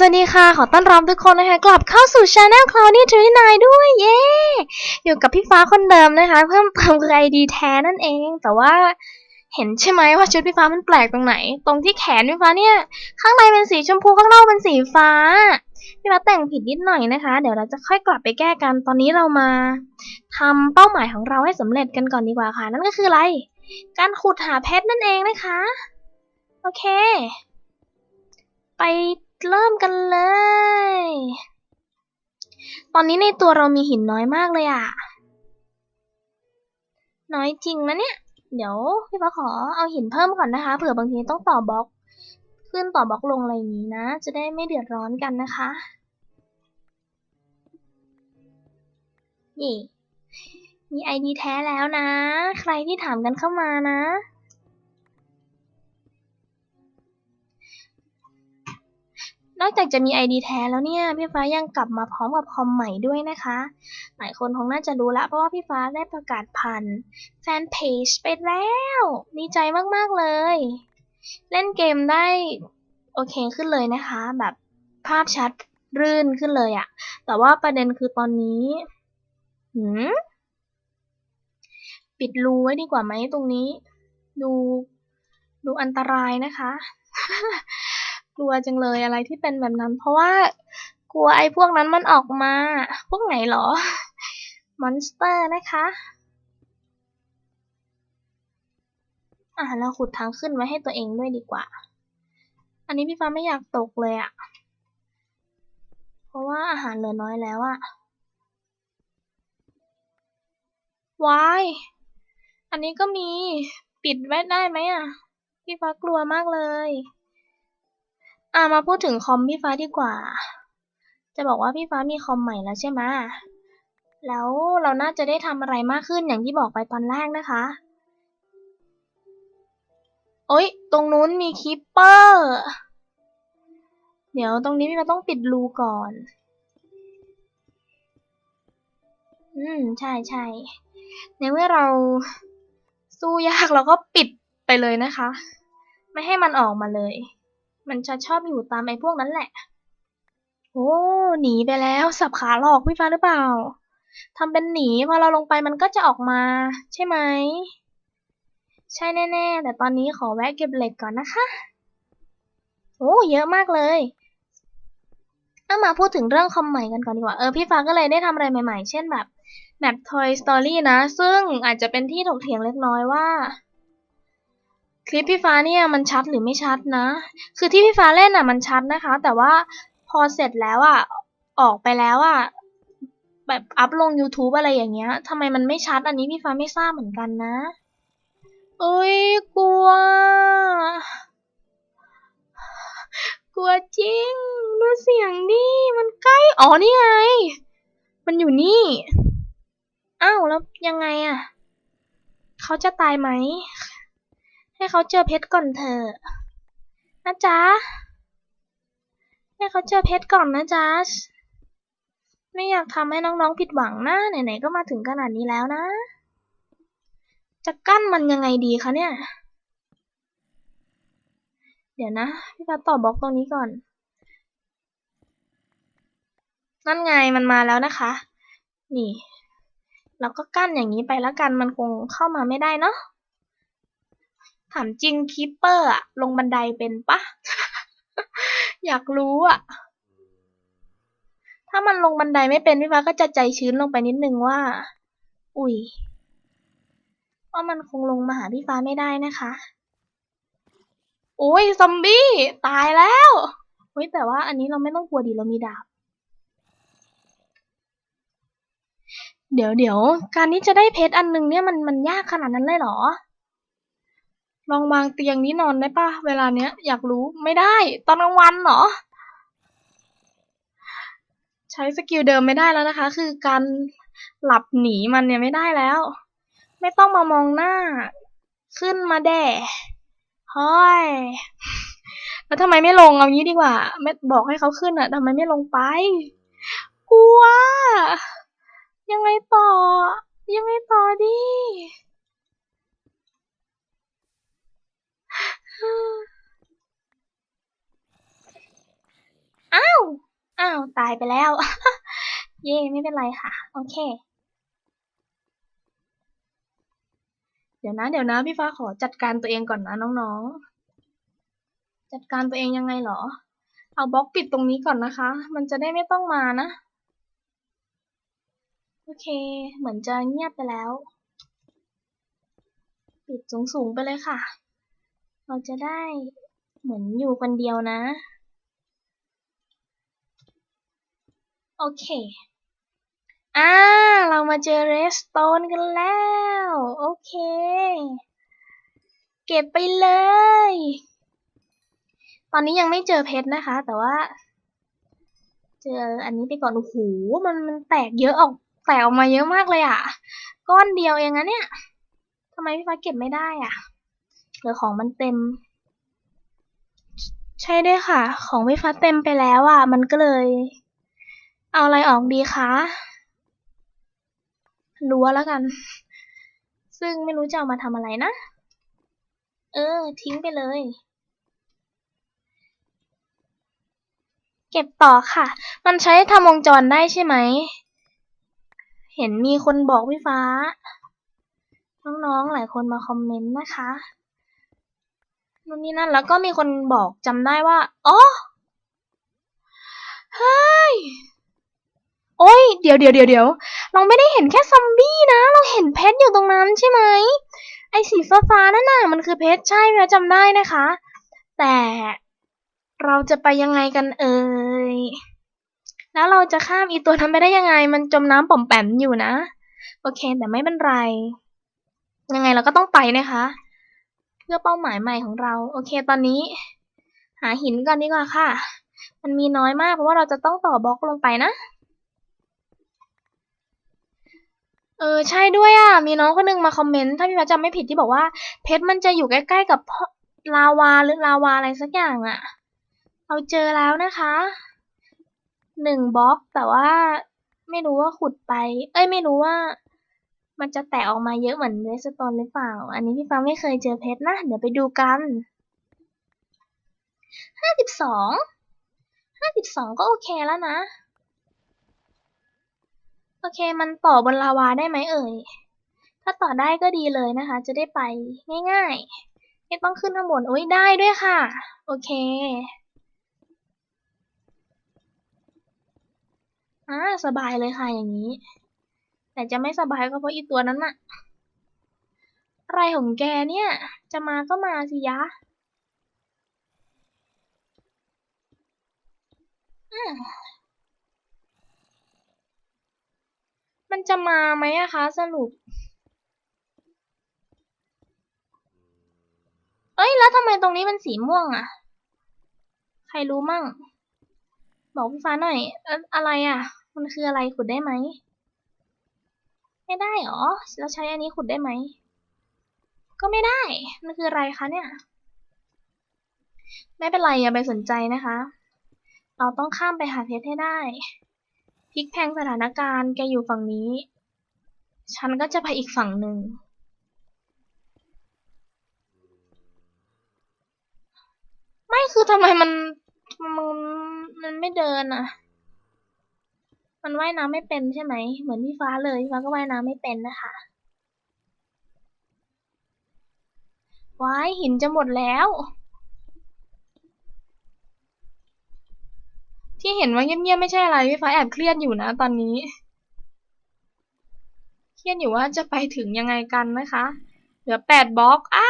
สวัสดีค่ะ ขอต้อนรับทุกคนนะคะ กลับเข้าสู่ช anel Cloudy 29ด้วย เย้ อยู่กับพี่ฟ้าคนเดิมนะคะ เพิ่มเติมคือไอดีแท้นั่นเอง แต่ว่าเห็นใช่ไหมว่าชุดพี่ฟ้ามันแปลกตรงไหน ตรงที่แขนพี่ฟ้าเนี่ย ข้างในเป็นสีชมพูข้างนอกเป็นสีฟ้า พี่ฟ้าแต่งผิดนิดหน่อยนะคะ เดี๋ยวเราจะค่อยกลับไปแก้กัน ตอนนี้เรามาทำเป้าหมายของเราให้สำเร็จกันก่อนดีกว่าค่ะ นั่นก็คืออะไร การขุดหาเพชรนั่นเองนะคะ โอเค ไป เริ่มกันเลย ตอนนี้ในตัวเรามีหินน้อยมากเลยอะน้อยจริงนะเนี่ย เดี๋ยวพี่ฟ้าขอเอาหินเพิ่มก่อนนะคะ เผื่อบางทีต้องต่อบล็อก ขึ้นต่อบล็อกลงอะไรอย่างนี้นะ จะได้ไม่เดือดร้อนกันนะคะ นี่ มีไอดีแท้แล้วนะ ใครที่ถามกันเข้ามานะ นอกจากจะมี ID แท้แล้วเนี่ย พี่ฟ้ายังกลับมาพร้อมกับคอมใหม่ด้วยนะคะ หลายคนคงน่าจะรู้ละเพราะว่าพี่ฟ้าได้ประกาศผ่านแฟนเพจไปแล้วดีใจมากๆเลย เล่นเกมได้โอเคขึ้นเลยนะคะ แบบภาพชัดรื่นขึ้นเลยอะแต่ว่าประเด็นคือตอนนี้หืมปิดรูไว้ดีกว่าไหมตรงนี้ ดูดูอันตรายนะคะ กลัวจังเลยอะไรที่เป็นแบบนั้น เพราะว่ากลัวไอ้พวกนั้นมันออกมา พวกไหนหรอ มอนสเตอร์นะคะ อะเราขุดทางขึ้นไว้ให้ตัวเองด้วยดีกว่า อันนี้พี่ฟ้าไม่อยากตกเลยอะเพราะว่าอาหารเหลือน้อยแล้วอะวายอันนี้ก็มี ปิดไว้ได้ไหมอะพี่ฟ้ากลัวมากเลย อ่ามาพูดถึงคอมพี่ฟ้าดีกว่า จะบอกว่าพี่ฟ้ามีคอมใหม่แล้วใช่ไหมแล้วเราน่าจะได้ทำอะไรมากขึ้นอย่างที่บอกไปตอนแรกนะคะ โอ๊ย ตรงนู้นมีคิปเปอร์ เดี๋ยวตรงนี้พี่ฟ้าต้องปิดรูก่อน อืม ใช่ใช่ในเมื่อเราสู้ยากเราก็ปิดไปเลยนะคะ ไม่ให้มันออกมาเลย มันจะชอบอยู่ตามไอ้พวกนั้นแหละ โอ้ หนีไปแล้ว สับขาหลอกพี่ฟ้าหรือเปล่า ทำเป็นหนี พอเราลงไปมันก็จะออกมา ใช่ไหม ใช่แน่ ๆ แต่ตอนนี้ขอแวะเก็บเหล็กก่อนนะคะ โอ้ เยอะมากเลยเอามาพูดถึงเรื่องคอมใหม่กันก่อนดีกว่า เออ พี่ฟ้าก็เลยได้ทำอะไรใหม่ๆ เช่นแบบแบบ Toy Story นะ ซึ่งอาจจะเป็นที่ถกเถียงเล็กน้อยว่า คลิปพี่ฟ้าเนี่ยมันชัดหรือไม่ชัดนะ คือที่พี่ฟ้าเล่นอะมันชัดนะคะ แต่ว่าพอเสร็จแล้วอะออกไปแล้วอะแบบอัพลง YouTube อะไรอย่างเงี้ยทำไมมันไม่ชัดอันนี้พี่ฟ้าไม่ทราบเหมือนกันนะเอ้ยกลัว กลัวจริงดูเสียงดิมันใกล้อ๋อนี่ไง มันอยู่นี่อ้าวแล้วยังไงอะเขาจะตายไหม ให้เขาเจอเพชรก่อนเถอะนะจ๊ะ ให้เขาเจอเพชรก่อนนะจ๊ะ ไม่อยากทำให้น้องๆผิดหวังนะ ไหนๆก็มาถึงขนาดนี้แล้วนะ จะกั้นมันยังไงดีคะเนี่ย เดี๋ยวนะ พี่ฟ้าต่อบล็อกตรงนี้ก่อน นั่นไงมันมาแล้วนะคะ นี่เราก็กั้นอย่างนี้ไปแล้วกันมันคงเข้ามาไม่ได้เนาะามจริงคิปเปอร์อะลงบันไดเป็นปะ อยากรู้อะถ้ามันลงบันไดไม่เป็นพี่ฟ้าก็จะใจชื้นลงไปนิดนึงว่า อุ้ยว่ามันคงลงมาหาพี่ฟ้าไม่ได้นะคะโอ้ยซอมบี้ตายแล้วเฮ้ยแต่ว่าอันนี้เราไม่ต้องกลัวดีเรามีดาบ เดี๋ยวเดี๋ยวการที่จะได้เพชรอันนึงเนี่ยมันมันยากขนาดนั้นเลยเหรอ ลองวางเตียงนี้นอนได้ปะเวลาเนี้ย อยากรู้ไม่ได้ ตอนกลางวันเหรอ ใช้สกิลเดิมไม่ได้แล้วนะคะ คือการหลับหนีมันเนี่ยไม่ได้แล้ว ไม่ต้องมามองหน้า ขึ้นมาแด่เฮ้ยแล้วทำไมไม่ลงเอางี้ดีกว่า ไม่บอกให้เขาขึ้นอะทำไมไม่ลงไปกลัวยังไงต่อ ยังไงต่อดี อ้าว ตายไปแล้ว เย่ไม่เป็นไรค่ะ โอเค เดี๋ยวนะ เดี๋ยวนะ พี่ฟ้าขอจัดการตัวเองก่อนนะน้องๆ จัดการตัวเองยังไงเหรอ เอาบล็อกปิดตรงนี้ก่อนนะคะ มันจะได้ไม่ต้องมานะ โอเค เหมือนจะเงียบไปแล้ว ปิดสูงๆไปเลยค่ะ เราจะได้เหมือนอยู่คนเดียวนะ โอเค อ่า เรามาเจอเรสโตนกันแล้ว โอเค เก็บไปเลย ตอนนี้ยังไม่เจอเพชรนะคะ แต่ว่า เจออันนี้ไปก่อน โอ้โห มันมันแตกเยอะออก แตกออกมาเยอะมากเลยอะ่ะ ก้อนเดียวเองนะเนี่ยทำไมพี่ฟ้าเก็บไม่ได้อะ่ะหรือของมันเต็ม ใช่ด้วยค่ะ ของพี่ฟ้าเต็มไปแล้วอะ่ะ มันก็เลย เอาอะไรออกดีคะรั้วแล้วกัน ซึ่งไม่รู้จะเอามาทำอะไรนะ เออ ทิ้งไปเลย เก็บต่อค่ะ มันใช้ทำวงจรได้ใช่ไหม เห็นมีคนบอกพี่ฟ้า น้องๆ หลายคนมาคอมเมนต์นะคะนู่นนี่นั่นแล้วก็มีคนบอกจำได้ว่า อ๋อ เฮ้ย โอ้ยเดี๋ยวเดี๋ยวเดี๋ยวเดี๋ยวเราไม่ได้เห็นแค่ซอมบี้นะ เราเห็นเพชรอยู่ตรงนั้นใช่ไหมไอ้สีฟ้าๆนั่นน่ะมันคือเพชรใช่ไหมจำได้นะคะ แต่เราจะไปยังไงกันเอ่ยแล้วเราจะข้ามอีตัวนั้นไปได้ยังไง มันจมน้ำป่อมแปมอยู่นะ โอเค แต่ไม่เป็นไร ยังไงเราก็ต้องไปนะคะ เพื่อเป้าหมายใหม่ของเรา โอเค ตอนนี้ หาหินก่อนดีกว่าค่ะ มันมีน้อยมากเพราะว่าเราจะต้องต่อบล็อกลงไปนะ เออใช่ด้วยอะ มีน้องคนหนึงมาคอมเมนต์ถ้าพี่ฟ้าจำไม่ผิดที่บอกว่า เพชรมันจะอยู่ใกล้ๆกับลาวาหรือลาวาอะไรสักอย่างอะ เราเจอแล้วนะคะหนึ่งบล็อกแต่ว่าไม่รู้ว่าขุดไป เอ้ยไม่รู้ว่า มันจะแตกออกมาเยอะเหมือนเรสโตนหรือเปล่า อันนี้พี่ฟ้าไม่เคยเจอเพชรนะ เดี๋ยวไปดูกันห้าสิบสองห้าสิบสองก็โอเคแล้วนะ โอเค มันต่อบนลาวาได้ไหมเอ่ย ถ้าต่อได้ก็ดีเลยนะคะ จะได้ไปง่ายๆ ไม่ต้องขึ้นข้างบนโอ้ยได้ด้วยค่ะ โอเคอ่าสบายเลยค่ะอย่างนี้ แต่จะไม่สบายก็เพราะอีตัวนั้นน่ะ อะไรของแกเนี่ย จะมาก็มาสิยะอื มมันจะมาไหมอะคะสรุป เอ้ยแล้วทำไมตรงนี้เป็นสีม่วงอะใครรู้มั่ง บอกพี่ฟ้าหน่อยเอ่ออะไรอะมันคืออะไรขุดได้ไหม ไม่ได้หรอแล้วใช้อันนี้ขุดได้ไหม ก็ไม่ได้ มันคืออะไรคะเนี่ย ไม่เป็นไรอย่าไปสนใจนะคะ เราต้องข้ามไปหาเพชรให้ได้พ ลิกแพงสถานการณ์แกอยู่ฝั่งนี้ ฉันก็จะไปอีกฝั่งหนึ่ง ไม่คือทำไมมันมันมันไม่เดินอะ มันว่ายน้ำไม่เป็นใช่ไหม เหมือนพี่ฟ้าเลยพี่ฟ้าก็ว่ายน้ำไม่เป็นนะคะว้ายหินจะหมดแล้ว ที่เห็นว่าเงียบๆไม่ใช่อะไรพี่ฟ้าแอบเครียดอยู่นะตอนนี้ เครียดอยู่ว่าจะไปถึงยังไงกันนะคะ เหลือแปดบล็อกอ้า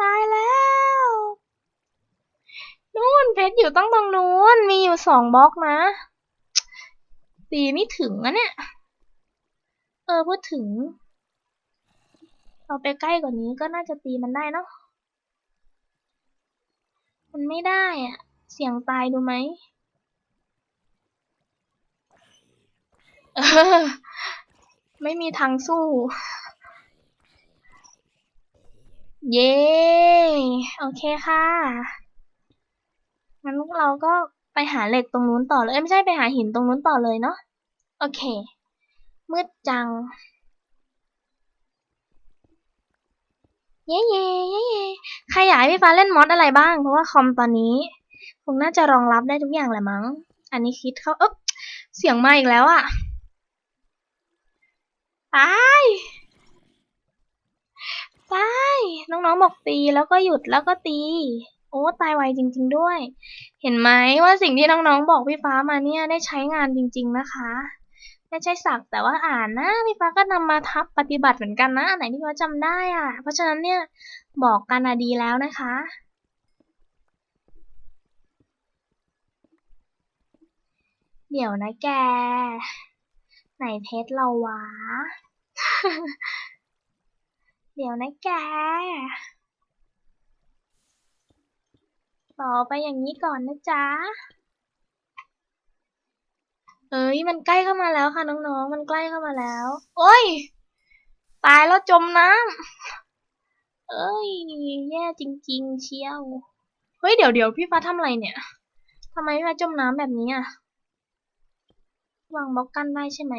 ตายแล้วนู่นเพชรอยู่ต้องตรงนู้นมีอยู่สองบล็อกนะตีไม่ถึงอะเนี่ย เออพูดถึงเราไปใกล้กว่านี้ก็น่าจะตีมันได้เนาะมันไม่ได้อะเสียงตายดูไหม เออ ไม่มีทางสู้ เย้ โอเคค่ะงั้นเราก็ไปหาเหล็กตรงนู้นต่อเลยเอ้ไม่ใช่ไปหาหินตรงนู้นต่อเลยเนาะโอเค มืดจัง เย้เย้เย้เย้ใครอยากให้พี่ฟ้าเล่นมอดอะไรบ้าง เพราะว่าคอมตอนนี้คงน่าจะรองรับได้ทุกอย่างแหละมั้ง อันนี้คิดเขาเอ๊บเสียงมาอีกแล้วอะ ตายตายน้องๆบอกตีแล้วก็หยุดแล้วก็ตี โอ้ตายไวจริง ๆด้วย เห็นไหมว่าสิ่งที่น้องๆบอกพี่ฟ้ามาเนี่ยได้ใช้งานจริง ๆนะคะไม่ใช่สักแต่ว่าอ่านนะพี่ฟ้าก็นำมาทับปฏิบัติเหมือนกันนะไหนที่ฟ้าจำได้อะ เพราะฉะนั้นเนี่ยบอกกันอะดีแล้วนะคะเดี๋ยวนะแก ไหนเพชรเราวะ เดี๋ยวนะแก ต่อไปอย่างนี้ก่อนนะจ๊ะ เอ้ยมันใกล้เข้ามาแล้วค่ะน้องๆ มันใกล้เข้ามาแล้ว โอ้ย ตายแล้วจมน้ำ เอ้ย แย่จริง ๆ เชียว เฮ้ยเดี๋ยวเดี๋ยวพี่ฟ้าทำอะไรเนี่ยทำไมพี่ฟ้าจมน้ำแบบนี้อะ วางบล็อกกั้นได้ใช่ไหม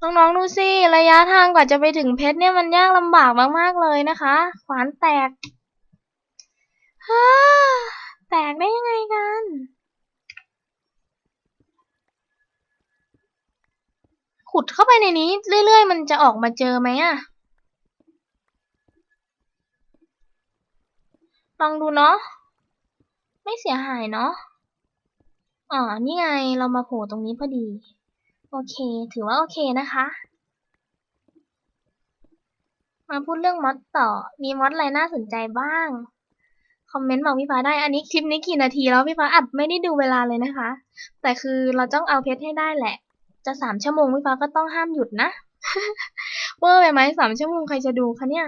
น้องๆดูสิระยะทางกว่าจะไปถึงเพชรเนี่ยมันยากลำบากมากๆเลยนะคะ ขวานแตกฮ่าแตกได้ยังไงกันขุดเข้าไปในนี้เรื่อยๆ มันจะออกมาเจอไหมอะลองดูเนาะไม่เสียหายเนาะ อ๋อ นี่ไง เรามาโผล่ตรงนี้พอดี โอเค ถือว่าโอเคนะคะ มาพูดเรื่องมอดต่อ มีมอดอะไรน่าสนใจบ้าง คอมเมนต์บอกพี่ฟ้าได้ อันนี้คลิปนี้กี่นาทีแล้วพี่ฟ้าอัดไม่ได้ดูเวลาเลยนะคะ แต่คือเราต้องเอาเพชรให้ได้แหละ จะสามชั่วโมงพี่ฟ้าก็ต้องห้ามหยุดนะ เวอร์ไปไหมสามชั่วโมงใครจะดูคะเนี่ย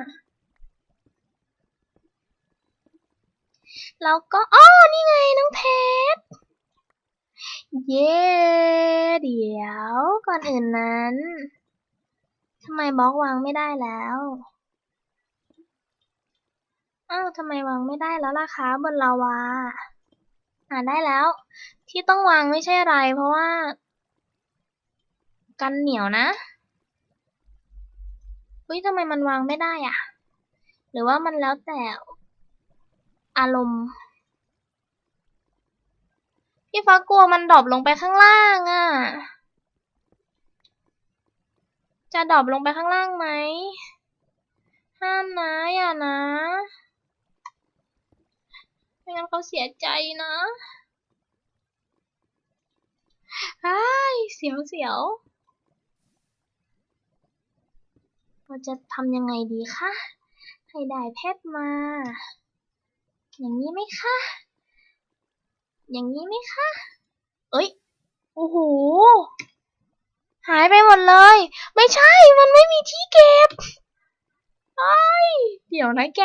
แล้วก็อ้อนี่ไงน้องเพชร เย้ เดี๋ยวก่อนอื่นนั้นทำไมบล็อกวางไม่ได้แล้วอ้าวทำไมวางไม่ได้แล้วล่ะคะบนลาวาอ่าได้แล้ว ที่ต้องวางไม่ใช่อะไร เพราะว่า กันเหนียวนะเฮ้ยทำไมมันวางไม่ได้อะหรือว่ามันแล้วแต่อารมณ์ พี่ฟ้ากลัวมันดรอปลงไปข้างล่างอะ่ะ จะดรอปลงไปข้างล่างไหม ห้ามนะ อย่านะไม่งั้นเขาเสียใจนะไอ้เสียวเสียวเราจะทำยังไงดีคะ ให้ได้เพชรมา อย่างนี้ไหมคะ อย่างนี้ไหมคะ เอ้ย โอ้โห หายไปหมดเลย ไม่ใช่ มันไม่มีที่เก็บไอ้ย เดี๋ยวนะแก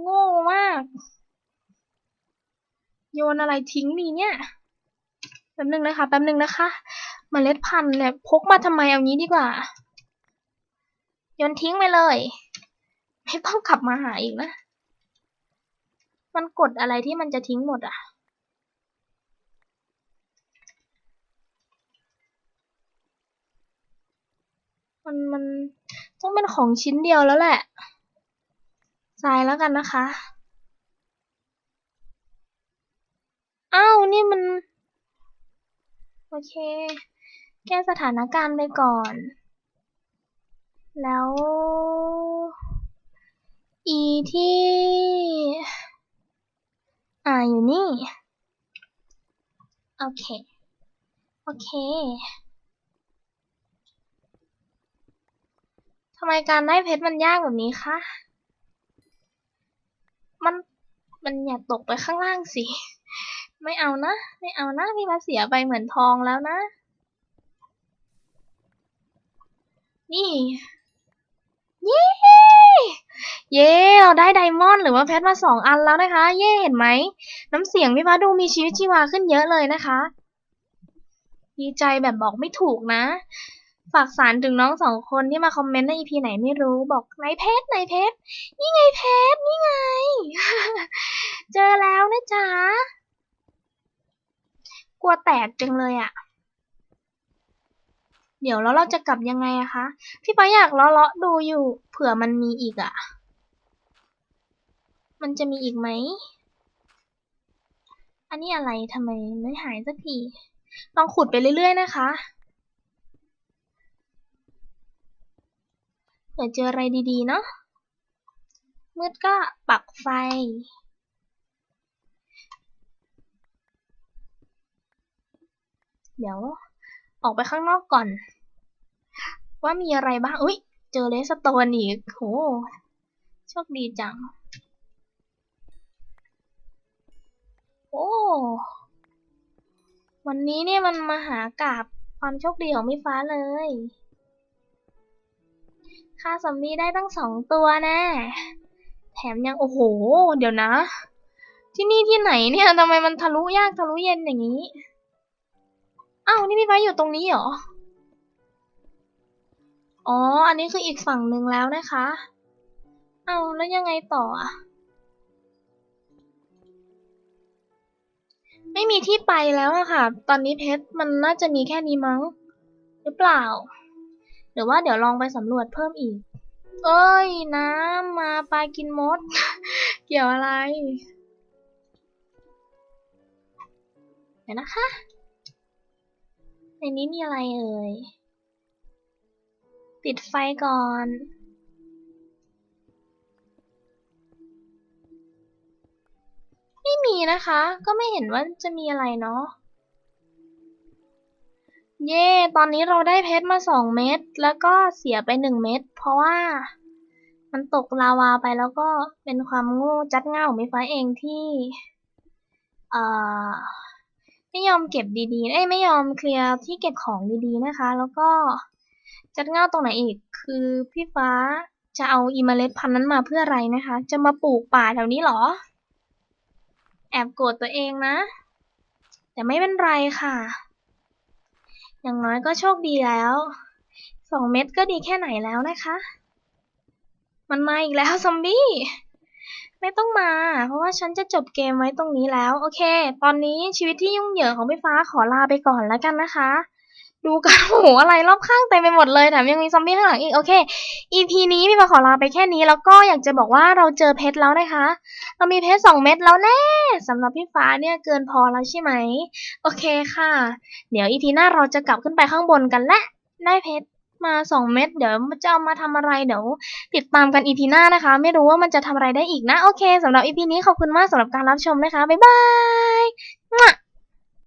โง่มาก โยนอะไรทิ้งดีเนี่ย แป๊บนึงนะคะ แป๊บนึงนะคะเมล็ดพันธุ์เนี่ยพกมาทำไมเอางี้ดีกว่า โยนทิ้งไปเลย ไม่ต้องกลับมาหาอีกนะ มันกดอะไรที่มันจะทิ้งหมดอะ มันมันต้องเป็นของชิ้นเดียวแล้วแหละทรายแล้วกันนะคะ อ้าว นี่มัน โอเค แก้สถานการณ์ไปก่อน แล้ว อีที่ อ่าอยู่นี่ โอเค โอเคทำไมการได้เพชรมันยากแบบนี้คะ มัน มันอย่าตกไปข้างล่างสิ ไม่เอานะ ไม่เอานะพี่มาเสียไปเหมือนทองแล้วนะ นี่ เย้ เย้ เราได้ไดมอนด์หรือว่าเพชรมาสองอันแล้วนะคะ เย้เห็นไหม น้ำเสียงพี่ฟ้าดูมีชีวิตชีวาขึ้นเยอะเลยนะคะ ดีใจแบบบอกไม่ถูกนะ ฝากสารถึงน้องสองคนที่มาคอมเมนต์ใน EP ไหนไม่รู้บอกไหนเพชรไหนเพชรนี่ไงเพชรนี่ไง เจอแล้วนะจ๊ะ กลัวแตกจังเลยอะเดี๋ยวแล้วเราจะกลับยังไงอะคะ พี่ฟ้าอยากเลาะเลาะดูอยู่ เผื่อมันมีอีกอะ มันจะมีอีกไหมออันนี้อะไรทำไมไม่หายสักที ลองขุดไปเรื่อยๆนะคะเผื่อเจออะไรดีๆ เนาะ มืดก็ปักไฟ เดี๋ยว ออกไปข้างนอกก่อน ว่ามีอะไรบ้าง อุ๊ย เจอเลสโตนอีก โห โชคดีจัง โอ้ วันนี้เนี่ยมันมาหากาบความโชคดีของพี่ฟ้าเลยฆ่าซอมบี้ได้ตั้งสองตัวแน่แถมยังโอ้โห เดี๋ยวนะ ที่นี่ที่ไหนเนี่ยทำไมมันทะลุยากทะลุเย็นอย่างนี้อ้าวนี่พี่ฟ้าอยู่ตรงนี้เหรอ อ๋อ อันนี้คืออีกฝั่งหนึ่งแล้วนะคะ เอ้าแล้วยังไงต่ออะ ไม่มีที่ไปแล้วอะค่ะ ตอนนี้เพชรมันน่าจะมีแค่นี้มั้ง หรือเปล่า หรือว่าเดี๋ยวลองไปสำรวจเพิ่มอีก เอ้ย น้ำมาปลากินมด เกี่ยวอะไร เดี๋ยวนะคะ ในนี้มีอะไรเอ่ย ปิดไฟก่อน ไม่มีนะคะ ก็ไม่เห็นว่าจะมีอะไรเนาะ เย่ตอนนี้เราได้เพชรมาสองเม็ด แล้วก็เสียไปหนึ่งเม็ด เพราะว่ามันตกลาวาไปแล้วก็เป็นความโง่จัดเง่าของพี่ฟ้าเองที่ เอ่อ ไม่ยอมเก็บดีๆ เอ้ยไม่ยอมเคลียร์ที่เก็บของดีๆนะคะ แล้วก็จัดเง่าตรงไหนอีก คือพี่ฟ้าจะเอาอีเมล็ดพันธุ์นั้นมาเพื่ออะไรนะคะ จะมาปลูกป่าแถวนี้หรอ แอบโกรธตัวเองนะ แต่ไม่เป็นไรค่ะ อย่างน้อยก็โชคดีแล้วสองเม็ดก็ดีแค่ไหนแล้วนะคะ มันมาอีกแล้วซอมบี้ ไม่ต้องมา เพราะว่าฉันจะจบเกมไว้ตรงนี้แล้ว โอเค ตอนนี้ชีวิตที่ยุ่งเหยิงของพี่ฟ้าขอลาไปก่อนแล้วกันนะคะ ดูกันโอ้โหอะไรรอบข้างเต็มไปหมดเลยแถมยังมีซอมบี้ข้างหลังอีกโอเค EP นี้พี่ฟ้าขอลาไปแค่นี้แล้วก็อยากจะบอกว่าเราเจอเพชรแล้วนะคะ เรามีเพชรสองเม็ดแล้วแน่สำหรับพี่ฟ้าเนี่ยเกินพอแล้วใช่ไหมโอเคค่ะ เดี๋ยวอีพีหน้าเราจะกลับขึ้นไปข้างบนกันและได้เพชรมาสองเม็ดเดี๋ยวจะเอามาทำอะไรเดี๋ยวติดตามกันอีพีหน้านะคะ ไม่รู้ว่ามันจะทำอะไรได้อีกนะโอเคสำหรับอีพีนี้ขอบคุณมากสำหรับการรับชมนะคะบ๊ายบาย